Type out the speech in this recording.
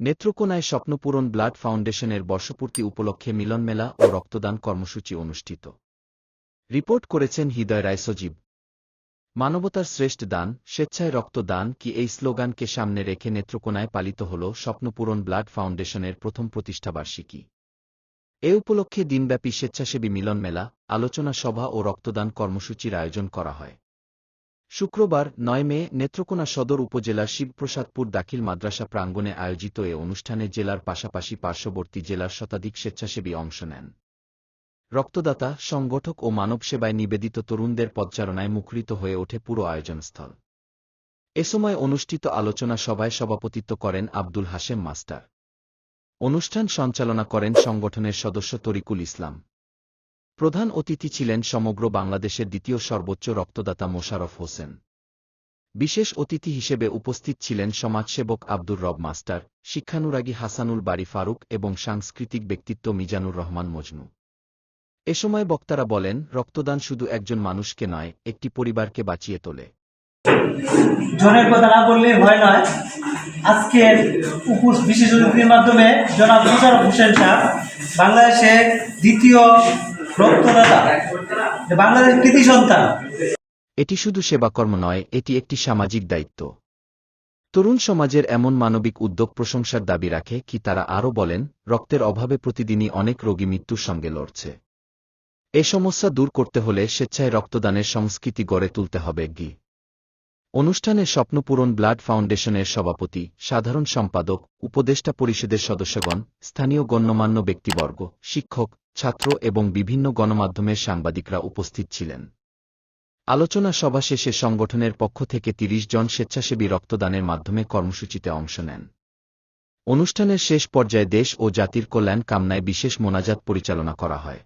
নেত্রকোনায় স্বপ্নপূরণ blood ফাউন্ডেশনের বর্ষপূর্তি উপলক্ষে মিলনমেলা ও রক্তদান কর্মসূচি অনুষ্ঠিত। রিপোর্ট করেছেন হৃদয় রায় সজীব মানবতার শ্রেষ্ঠ দান, স্বেচ্ছায় রক্তদান কি এই স্লোগানকে সামনে রেখে নেত্রকোনায় পালিত হল স্বপ্নপূরণ ব্লাড ফাউন্ডেশনের প্রথম প্রতিষ্ঠাবার্ষিকী। এ উপলক্ষে দিনব্যাপী স্বেচ্ছাসেবী মিলন মেলা আলোচনা সভা ও রক্তদান কর্মসূচির আয়োজন করা হয়। শুক্রবার, নয় মে, নেত্রকোনা সদর উপজেলার শিবপ্রসাদপুর দাখিল মাদ্রাসা প্রাঙ্গণে আয়োজিত এ অনুষ্ঠানে জেলার পাশাপাশি পার্শ্ববর্তী জেলার শতাধিক স্বেচ্ছাসেবী অংশ নেন। রক্তদাতা, সংগঠক ও মানবসেবায় নিবেদিত তরুণদের পদচারণায় মুখরিত হয়ে ওঠে পুরো আয়োজনস্থল। এ সময় অনুষ্ঠিত আলোচনা সভায় সভাপতিত্ব করেন আব্দুল হাশেম মাস্টার। অনুষ্ঠান সঞ্চালনা করেন সংগঠনের সদস্য তরিকুল ইসলাম। প্রধান অতিথি ছিলেন সমগ্র বাংলাদেশের দ্বিতীয় সর্বোচ্চ রক্তদাতা মোশারফ হোসেন। বিশেষ অতিথি হিসেবে উপস্থিত ছিলেন সমাজসেবক আব্দুর রব মাস্টার, শিক্ষানুরাগী হাসানুল বাড়ি ফারুক এবং সাংস্কৃতিক ব্যক্তিত্ব মিজানুর রহমান মজনু। এ সময় বক্তারা বলেন, রক্তদান শুধু একজন মানুষকে নয়, একটি পরিবারকে বাঁচিয়ে তোলে। জনের কথা না বললে ভয় নয়। আজকের উপস, বিশেষ অতিথির মাধ্যমে জনাব মুশারফ হোসেন সাহ বাংলাদেশের দ্বিতীয় এটি শুধু সেবাকর্ম নয়, এটি একটি সামাজিক দায়িত্ব। তরুণ সমাজের এমন মানবিক উদ্যোগ প্রশংসার দাবি রাখে কি তারা আরও বলেন, রক্তের অভাবে প্রতিদিনই অনেক রোগী মৃত্যুর সঙ্গে লড়ছে। এ সমস্যা দূর করতে হলে স্বেচ্ছায় রক্তদানের সংস্কৃতি গড়ে তুলতে হবে, গি। অনুষ্ঠানে স্বপ্নপূরণ ব্লাড ফাউন্ডেশনের সভাপতি, সাধারণ সম্পাদক, উপদেষ্টা পরিষদের সদস্যগণ, স্থানীয় গণ্যমান্য ব্যক্তিবর্গ, শিক্ষক ছাত্র এবং বিভিন্ন গণমাধ্যমের সাংবাদিকরা উপস্থিত ছিলেন। আলোচনা সভা শেষে সংগঠনের পক্ষ থেকে ৩০ জন স্বেচ্ছাসেবী রক্তদানের মাধ্যমে কর্মসূচিতে অংশ নেন। অনুষ্ঠানের শেষ পর্যায়ে দেশ ও জাতির কল্যাণ কামনায় বিশেষ মোনাজাত পরিচালনা করা হয়।